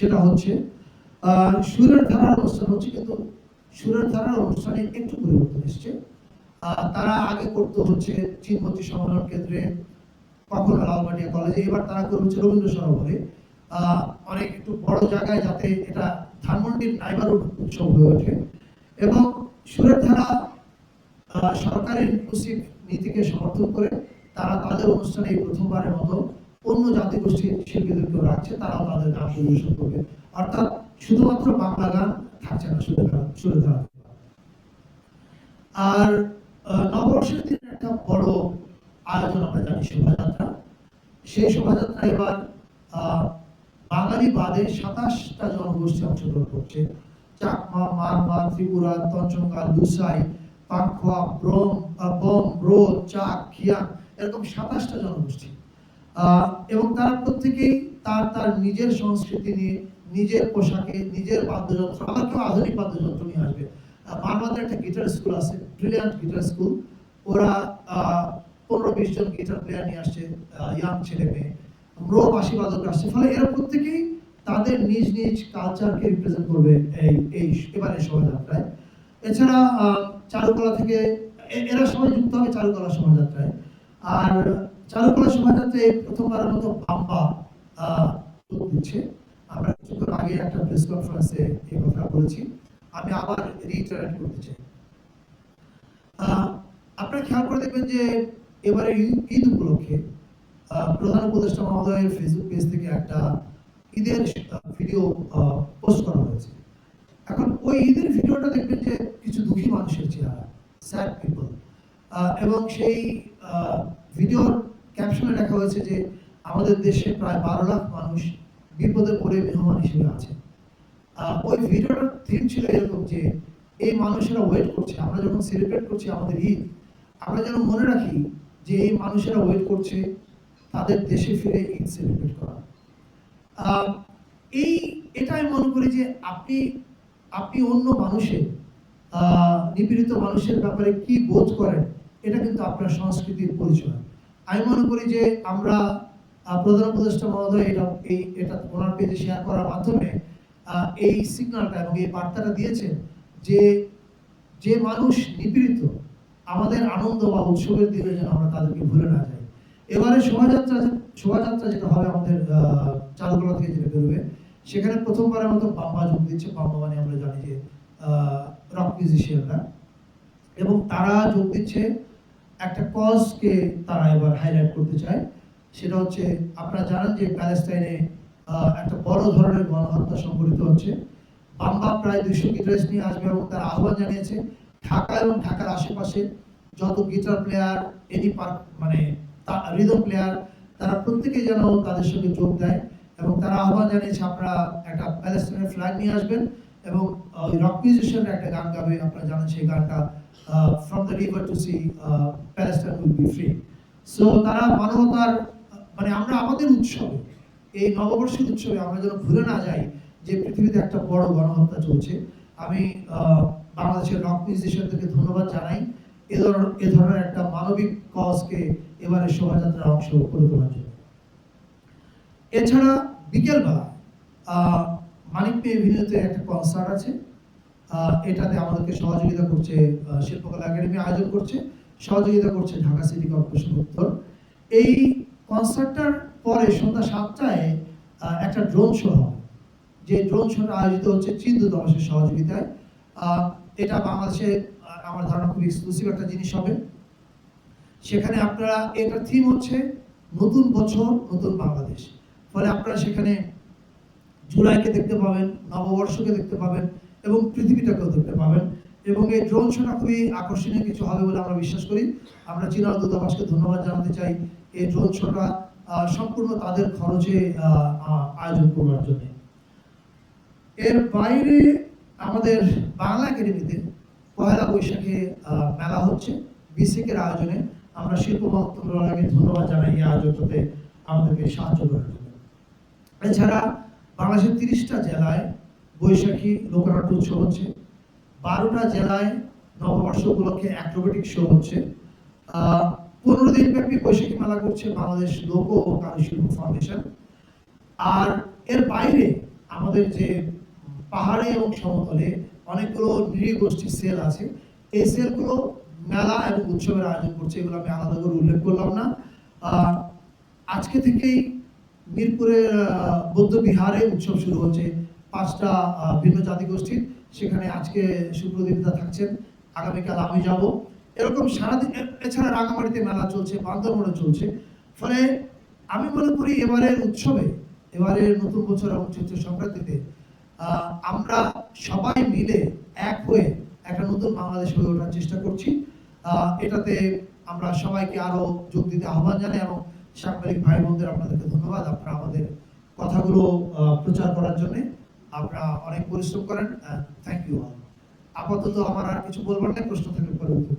সেটা হচ্ছে সুরের ধারার অনুষ্ঠান হচ্ছে কিন্তু সুরের ধারার অনুষ্ঠানে একটু পরিবর্তন এসছে। তারা আগে করতো হচ্ছে চিনমতি সম্মেলন কেন্দ্রে কখনো লালবাটিয়া কলেজে, এবার তারা করে হচ্ছে রবীন্দ্র সরোবরে। অনেক একটু বড় জায়গায় যাতে এটা ধানমন্ডির নাইবারহুড উৎসব হয়ে ওঠে। এবং সুরের ধারা সরকারের ইনক্লুসিভ নীতিকে সমর্থন করে, তারা তাদের অনুষ্ঠানে এই প্রথমবারের মতো অন্য জাতিগোষ্ঠীর শিল্পীদেরকেও রাখছে, তারাও তাদের গান পরিবেশন করবে। অর্থাৎ শুধুমাত্র বাংলা গান থাকছে না সুরে সুরে ধারা আর নববর্ষের দিনে একটা বড় আয়োজন আমরা জানি, শোভাযাত্রা। সেই শোভাযাত্রা এবার বাঙালি বাদে সাতাশটা জনগোষ্ঠী অংশগ্রহণ করছে। চাকমা, মারমা, ত্রিপুরা, তঞ্চঙ্গা, লুসাই, পাংখোয়া, ব্রম বম ব্রো চাক খিয়াং এরকম সাতাশটা জনগোষ্ঠী। এবং তারা প্রত্যেকেই তার তার নিজের সংস্কৃতি নিয়ে, নিজের পোশাকে, নিজের বাদ্যযন্ত্র, আবার কেউ আধুনিক বাদ্যযন্ত্র নিয়ে আসবে। মারমাদের একটা গিটার স্কুল আছে ব্রিলিয়ান্ট গিটার স্কুল ওরা পনেরো বিশ জন গিটার প্লেয়ার নিয়ে আসছে ইয়াং ছেলে মেয়ে। ব্রো বাসি বাদক আসছে, ফলে এরা প্রত্যেকেই তাদের নিজ নিজ কালচারকে রিপ্রেজেন্ট করবে এই এই এবারে শোভাযাত্রায়। এছাড়া চারুকলা থেকে এরা সবাই যুক্ত হবে চারুকলা শোভাযাত্রায়। আর চারুকলা শোভাযাত্রায় এই প্রথমবারের মতো বাম্বা যোগ দিচ্ছে। আমরা কিছুক্ষণ আগে একটা প্রেস কনফারেন্সে এই কথা বলেছি। আমি আবার রিটারেট করতে চাই। আপনারা খেয়াল করে দেখবেন যে এবারে ঈদ- উপলক্ষে প্রধান উপদেষ্টা মহোদয়ের ফেসবুক পেজ থেকে একটা ঈদের ভিডিও পোস্ট করা হয়েছে। এখন ওই ঈদের ভিডিওটা দেখবেন যে কিছু দুঃখী মানুষের চেহারা স্যাড পিপল এবং সেই ভিডিওর ক্যাপশনে লেখা হয়েছে যে আমাদের দেশে প্রায় বারো লাখ মানুষ বিপদে পড়ে মেহমান হিসেবে আছে। ওই ভিডিওটার থিম ছিল এরকম যে এই মানুষেরা ওয়েট করছে, আমরা যখন সেলিব্রেট করছি আমাদের ঈদ, আমরা যেন মনে রাখি যে এই মানুষেরা ওয়েট করছে, তাদের দেশে ফিরে ঈদ সেলিব্রেট করা। এই এটাই মনে করি যে আপনি আপনি অন্য মানুষের নিপীড়িত মানুষের ব্যাপারে কি বোধ করেন, এটা কিন্তু আপনার সংস্কৃতির পরিচয়। আমি মনে করি যে আমরা প্রধান উপদেষ্টা মহোদয় এটা এই এটা ওনার পেজে শেয়ার করার মাধ্যমে এই সিগন্যালটা এবং এই বার্তাটা দিয়েছেন যে যে মানুষ নিপীড়িত আমাদের আনন্দ বা উৎসবের দিনে যেন আমরা তাদেরকে ভুলে না যাই। এবারে শোভাযাত্রা শোভাযাত্রা যেটা হবে আমাদের আহ, চারুকলা থেকে যেটা বেরোবে সেখানে প্রথমবারের মতো বাম্বা যোগ দিচ্ছে বাম্বা মানে আমরা জানি যে রক মিউজিশিয়ানরা এবং তারা যোগ দিচ্ছে একটা কজকে তারা এবার হাইলাইট করতে চায়, সেটা হচ্ছে আপনারা জানেন যে প্যালেস্টাইনে একটা বড় ধরনের গণহত্যা সংঘটিত হচ্ছে। বাম্বা প্রায় দুইশো গিটারিস্ট নিয়ে আসবে এবং তারা আহ্বান জানিয়েছে, ঢাকা এবং ঢাকার আশেপাশে যত গিটার প্লেয়ার এনি পার্ক মানে রিদম প্লেয়ার তারা প্রত্যেকে যেন তাদের সঙ্গে যোগ দেয় এবং তারা আহ্বান জানিয়েছে, আপনারা একটা প্যালেস্টাইনের ফ্ল্যাগ নিয়ে আসবেন। এবং রক মিউজিশিয়ানরা একটা গান গাবে, আপনারা জানেন সেই গানটা from the river to sea Palestine will be free so তারা মানবতার মানে আমরা আমাদের উৎসবে, এই নববর্ষের উৎসবে আমরা যেন ভুলে না যাই যে পৃথিবীতে একটা বড় গণহত্যা চলছে। আমি বাংলাদেশের রক মিউজিশিয়ানদেরকে ধন্যবাদ জানাই। এ ধরনের এ ধরনের একটা মানবিক কজকে এবারে শোভাযাত্রার অংশ করে তোলার জন্য। এছাড়া বিকেলবেলা আহ, মানিক পে এভিনিউতে একটা কনসার্ট আছে এটাতে আমাদেরকে সহযোগিতা করছে শিল্পকলা একাডেমি আয়োজন করছে সহযোগিতা করছে ঢাকা সিটি কর্পোরেশন উত্তর। এই কনসার্টটার পরে সন্ধ্যা সাতটায় একটা ড্রোন শো হবে। যে ড্রোন শোটা আয়োজিত হচ্ছে চীন দূতাবাসের সহযোগিতায়। এটা বাংলাদেশে আমার ধারণা খুব এক্সক্লুসিভ একটা জিনিস হবে। সেখানে আপনারা এটার থিম হচ্ছে নতুন বছর নতুন বাংলাদেশ। ফলে আপনারা সেখানে জুলাইকে দেখতে পাবেন, নববর্ষকে দেখতে পাবেন এবং পৃথিবীটাকেও দেখতে পাবেন। এবং এই ড্রোন শোটা খুবই আকর্ষণীয় কিছু হবে বলে আমরা বিশ্বাস করি। আমরা চীনা দূতাবাসকে ধন্যবাদ জানাতে চাই এই ড্রোন শোটা সম্পূর্ণ তাদের খরচে আয়োজন করবার জন্য। এর বাইরে আমাদের বাংলা একাডেমিতে পয়লা বৈশাখে মেলা হচ্ছে বিসিকের আয়োজনে। আমরা শিল্প মন্ত্রণালয়কে ধন্যবাদ জানাই এই আয়োজনটাতে আমাদেরকে সাহায্য করার জন্য। এছাড়া বাংলাদেশের তিরিশটা জেলায় বৈশাখী লোকনাট্য উৎসব হচ্ছে। বারোটা জেলায় নববর্ষ উপলক্ষে অ্যাক্রোবেটিক শো হচ্ছে। পনেরো দিন ব্যাপী বৈশাখী মেলা করছে বাংলাদেশ লোক ও কারুশিল্প ফাউন্ডেশন। আর এর বাইরে আমাদের যে পাহাড়ে এবং সমতলে অনেকগুলো নৃগোষ্ঠী সেল আছে। এই সেলগুলো মেলা এবং উৎসবের আয়োজন করছে। এগুলো আমি আলাদা করে উল্লেখ করলাম না। আজকে থেকেই মিরপুরের বৌদ্ধ বিহারে উৎসব শুরু হচ্ছে পাঁচটা ভিন্ন জাতিগোষ্ঠীর সেখানে আজকে সুপ্রদীপদা থাকছেন। আগামীকাল আমি যাব। এরকম সারাদিন এছাড়া রাঙামাটিতে মেলা চলছে বান্দরবনে চলছে। ফলে আমি মনে করি এবারের উৎসবে, এবারের নতুন বছর এবং চৈত্র সংক্রান্তিতে আমরা সবাই মিলে এক হয়ে একটা নতুন বাংলাদেশ হয়ে ওঠার চেষ্টা করছি। এটাতে আমরা সবাইকে আরও যোগ দিতে আহ্বান জানাই এবং সাংবাদিক ভাই বোনদের আপনাদেরকে ধন্যবাদ আপনারা আমাদের কথাগুলো প্রচার করার জন্য আপনারা অনেক পরিশ্রম করেন থ্যাংক ইউ আপাতত আমার আর কিছু বলবার নেই, প্রশ্ন থেকে পরে উত্তর।